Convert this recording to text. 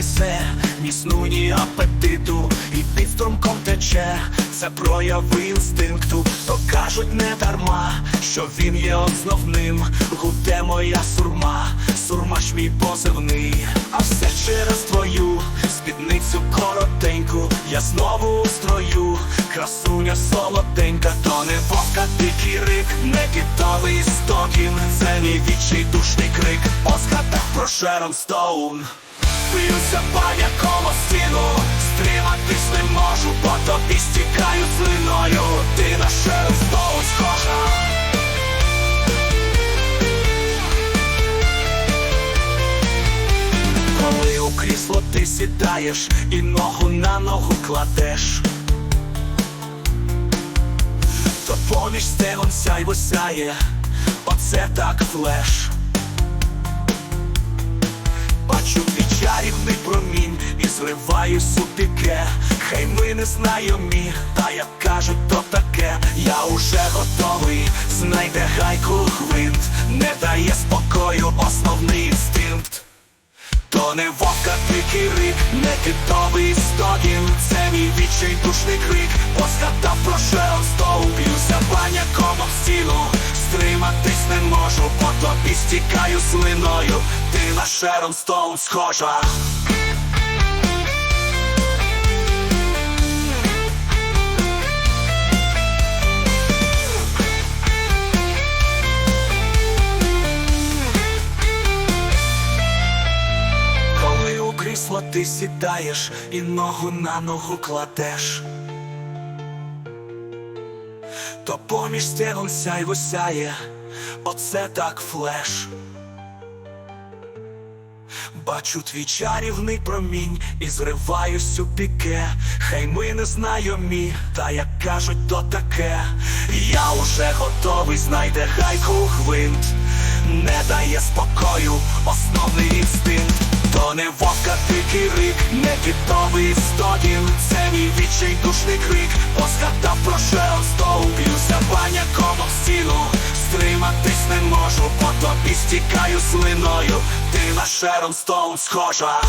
трясе, ні сну, ні апетиту, і під струмком тече, це прояви інстинкту, то кажуть не дарма, що він є основним, гуде моя сурма, сурма ж мій позивний, а все через твою спідницю коротеньку, я знову у строю, красуня солоденька, то не вовка дикий рик, не китовий стокін, це мій відчайдушний крик, Позгадав про Шерон Стоун. Б'юся баняком о стіну, стриматись не можу, по тобі стікаю слиною, ти на Шерон Стоун схожа. Коли у крісло ти сідаєш і ногу на ногу кладеш, то поміж стегон сяйво сяє, оце так флеш. Промінь і зриваюсь у піке. Хай ми не знайомі, та як кажуть, то таке. Я уже готовий, знайде гайку гвинт, не дає спокою основний інстинкт. То не вовка дикий рик, не китовий стогін Це мій відчайдушний крик Позгадав про Шерон Стоун Б'юся баняком об стіну Стриматись не можу, по тобі стікаю слиною Ти на Шерон Стоун схожа у крісло ти сідаєш і ногу на ногу кладеш, то поміж стегон сяйво сяє, оце так флеш. Бачу твій чарівний промінь і зриваюсь у піке. Хай ми не знайомі, та як кажуть, то таке. Я уже готовий, знайде гайку гвинт, не дає спокою, основний інстинкт. То не вовка дикий рік, не китовий стогін Це мій відчайдушний крик, Поскатав про Шерон Стоун Б'юся баняком об стіну, стриматись не можу, по тобі стікаю слиною. Ти на Шерон Стоун схожа